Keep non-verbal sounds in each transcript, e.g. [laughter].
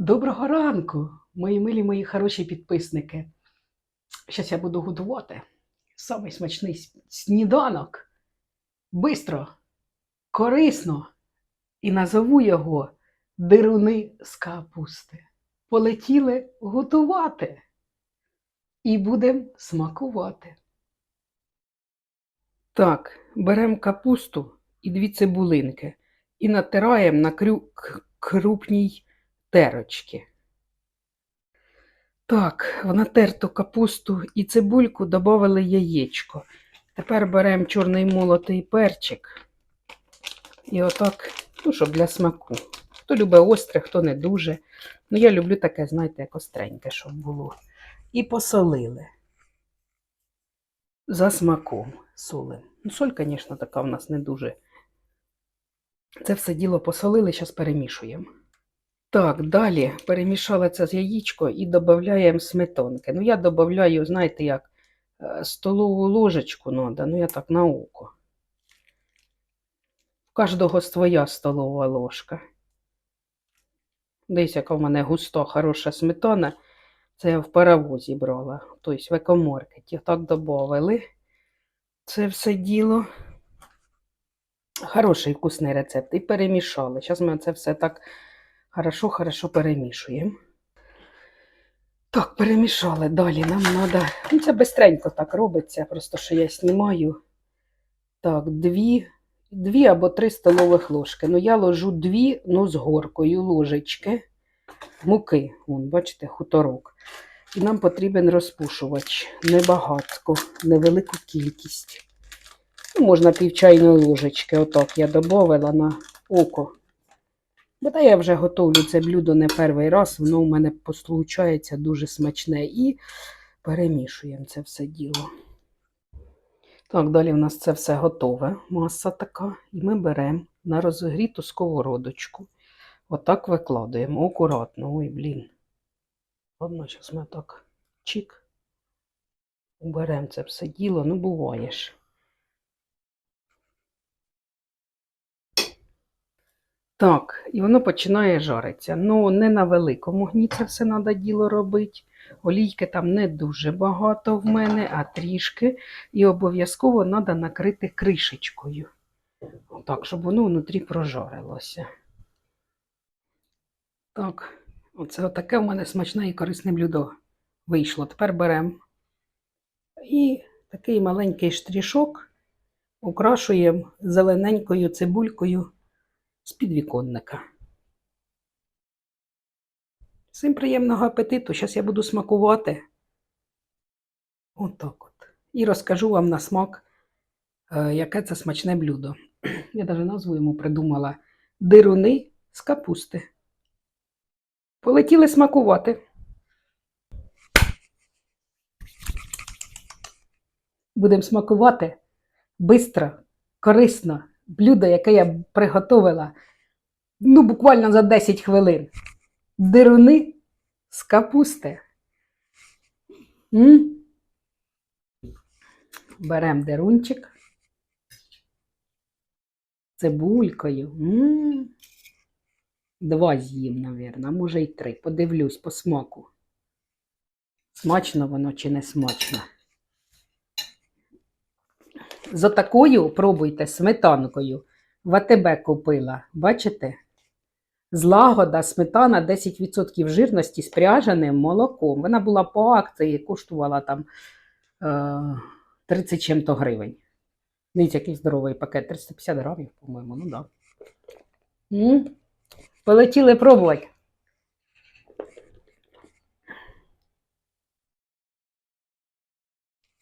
Доброго ранку, мої милі, мої хороші підписники. Зараз я буду готувати самий смачний сніданок. Бистро, корисно. І назову його дируни з капусти. Полетіли готувати. І будемо смакувати. Так, беремо капусту і дві цибулинки і натираємо на крю... крупній терочки. Так, в натерту капусту і цибульку додали яєчко. Тепер беремо чорний молотий перчик. І отак, ну, щоб для смаку. Хто любить остре, хто не дуже. Ну, я люблю таке, знаєте, як остреньке, щоб було. І посолили. За смаком солим. Ну, соль, звісно, така в нас не дуже. Це все діло посолили, зараз перемішуємо. Так, далі перемішали це з яєчко і додаємо сметанки. Ну, я додаю, знаєте, як е, столову ложечку треба, ну я так на око. У кожного своя столова ложка. Десь яка в мене густа, хороша сметана. Це я в паровозі брала, тобто в екомаркеті. Так додали. Це все діло. Хороший вкусний рецепт. І перемішали. Зараз ми це все так хорошо, хорошо перемішуємо. Так, перемішали. Далі нам треба. Ну, це бистренько так робиться, просто що я знімаю. Так, дві, дві або три столових ложки. Ну, я ложу дві, ну, з горкою ложечки муки. Вон, бачите, хуторок. І нам потрібен розпушувач. Небагатко, невелику кількість. Ну, можна пів чайної ложечки. Отак я додавала на око. Бо та я вже готовлю це блюдо не перший раз, воно у мене получається дуже смачне. І перемішуємо це все діло. Так, далі в нас це все готове, маса така. І ми беремо на розігріту сковородочку. Отак викладаємо акуратно. Ой, блін. Ладно, зараз ми так чик. Уберемо це все діло, ну буває ж. Так, і воно починає жаритися. Ну, не на великому огні це все треба діло робити. Олійки там не дуже багато в мене, а трішки. І обов'язково треба накрити кришечкою. Так, щоб воно внутрі прожарилося. Так, оце отаке в мене смачне і корисне блюдо вийшло. Тепер беремо і такий маленький штришок украшуємо зелененькою цибулькою з підвіконника. Всім приємного апетиту. Зараз я буду смакувати. Отак от. І розкажу вам на смак, е, яке це смачне блюдо. [clears throat] Я навіть назву йому придумала дируни з капусти. Полетіли смакувати. Будемо смакувати бистро, корисно. Блюдо, яке я приготувала ну, буквально за 10 хвилин. Дируни з капусти. М? Беремо дерунчик. Цибулькою. М. Два з'їм, мабуть, може й три. Подивлюсь по смаку. Смачно воно чи не смачно. За такою пробуйте сметанкою. В АТБ купила. Бачите? Злагода, сметана 10% жирності з пряженим молоком. Вона була по акції, коштувала там е, 30 чим-то гривень. Дивіться, який здоровий пакет. 350 грамів, по-моєму, ну. Да. Полетіли пробувати.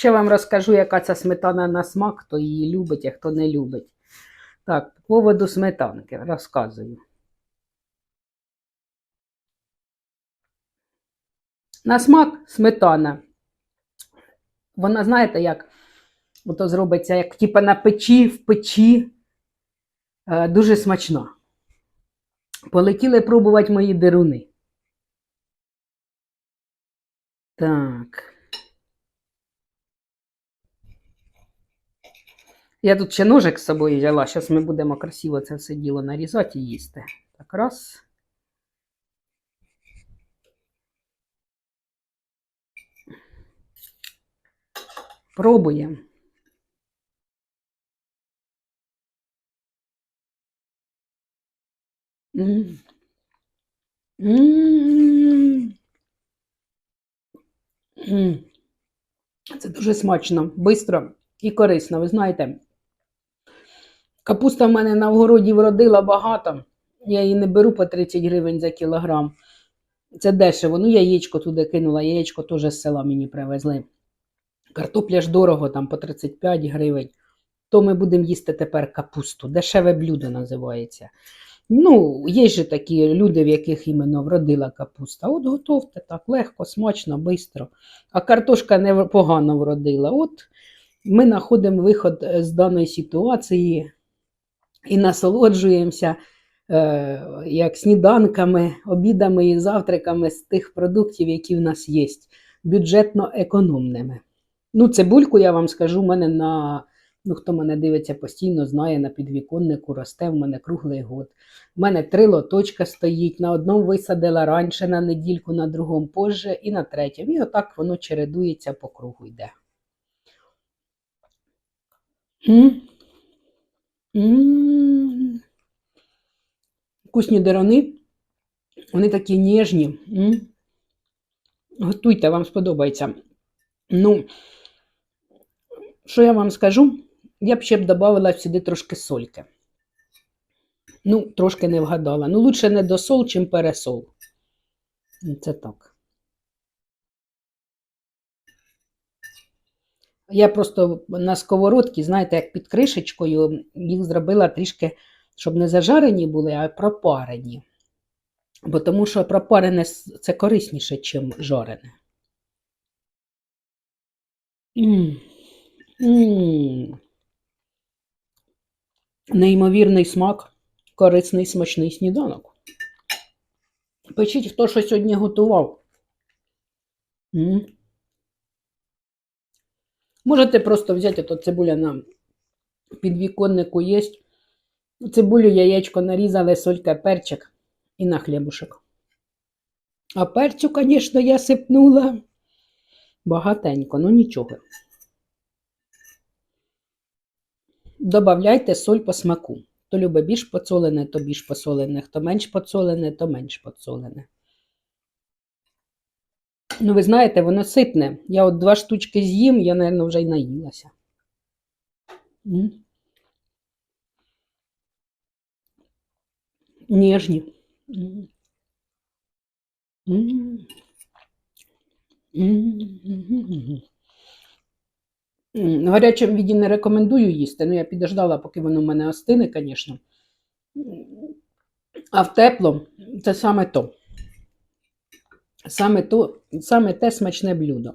Ще вам розкажу, яка ця сметана на смак, хто її любить, а хто не любить. Так, по поводу сметанки розказую. На смак сметана. Вона, знаєте, як ото зробиться, як типа на печі, в печі. Е, дуже смачно. Полетіли пробувати мої деруни. Так. Я тут ще ножик з собою взяла, зараз ми будемо красиво це все діло нарізати і їсти. Так раз. Пробуємо. Це дуже смачно, бистро і корисно, ви знаєте капуста в мене на вгороді вродила багато. Я її не беру по 30 гривень за кілограм. Це дешево. Ну, яєчко туди кинула, яєчко теж з села мені привезли. Картопля ж дорого, там по 35 гривень. То ми будемо їсти тепер капусту. Дешеве блюдо називається. Ну, є ж такі люди, в яких іменно вродила капуста. От готовте так, легко, смачно, швидко. А картошка не погано вродила. От ми знаходимо виход е, з даної ситуації і насолоджуємося е, як сніданками, обідами і завтраками з тих продуктів, які в нас є, бюджетно економними. Ну, цибульку, я вам скажу, в мене на, ну, хто мене дивиться постійно, знає, на підвіконнику росте в мене круглий год. У мене три лоточка стоїть, на одному висадила раніше на недільку, на другому позже і на третьому. І отак воно чередується по кругу йде. Вкусні дерони. Вони такі ніжні. М. Готуйте, вам сподобається. Ну, що я вам скажу? Я б ще б додала сюди трошки сольки. Ну, трошки не вгадала. Ну, лучше не досол, чим пересол. Це так. Я просто на сковородці, знаєте, як під кришечкою, їх зробила трішки, щоб не зажарені були, а пропарені. Бо тому що пропарене це корисніше, ніж жарене. М. М. Неймовірний смак, корисний смачний сніданок. Пишіть, хто що сьогодні готував. М. Можете просто взяти, то цибуля на підвіконнику є. Цибулю, яєчко нарізали, солька, перчик і на хлібушек. А перцю, звісно, я сипнула багатенько, ну нічого. Добавляйте соль по смаку. Хто любить більш поцолене, то більш посолене. Хто менш поцолене, то менш поцолене. Ну, ви знаєте, воно ситне. Я от два штучки з'їм, я, мабуть, вже й наїлася. М. Ніжні. М. М. М. М, В гарячому віді не рекомендую їсти. Ну, я підождала, поки воно в мене остине, звісно. А в тепло це саме то. Саме, то, саме те смачне блюдо.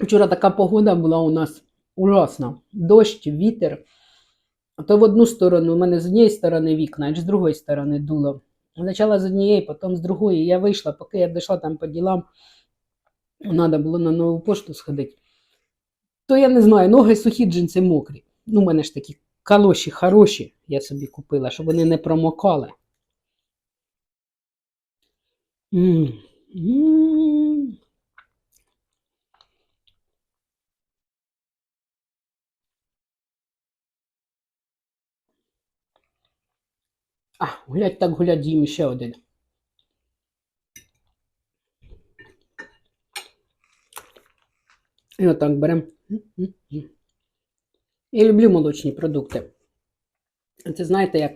Вчора така погода була у нас ужасна. Дощ, вітер. То в одну сторону, у мене з однієї сторони вікна, а з другої сторони дуло. Спочатку з однієї, потім з другої. Я вийшла, поки я дійшла там по ділам, треба було на нову пошту сходити. То я не знаю, ноги сухі, джинси мокрі. Ну, у мене ж такі калоші хороші, я собі купила, щоб вони не промокали. М. А, гулять так гулять, з'їм ще один. І отак беремо. Я люблю молочні продукти. Це знаєте, як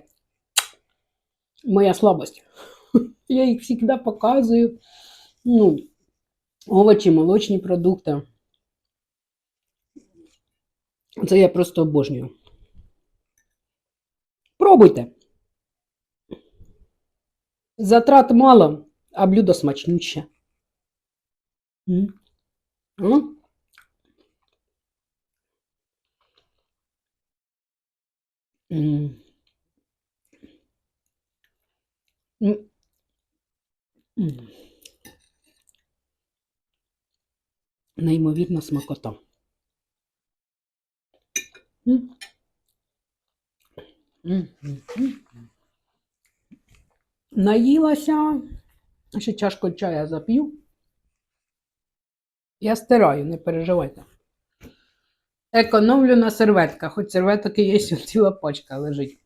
моя слабость. [laughs] Я їх завжди показую. Ну, овочі, молочні продукти. Це я просто обожнюю. Пробуйте. Затрат мало, а блюдо. М. М. М. Неймовірна смакота. Наїлася, ще чашку чая зап'ю Я стираю, не переживайте. Економлю на серветках, хоч серветок і є ціла пачка лежить.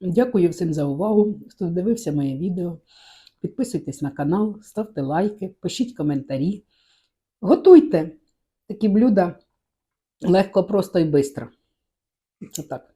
Дякую всім за увагу, хто дивився моє відео. Підписуйтесь на канал, ставте лайки, пишіть коментарі. Готуйте такі блюда легко, просто і швидко. Це так.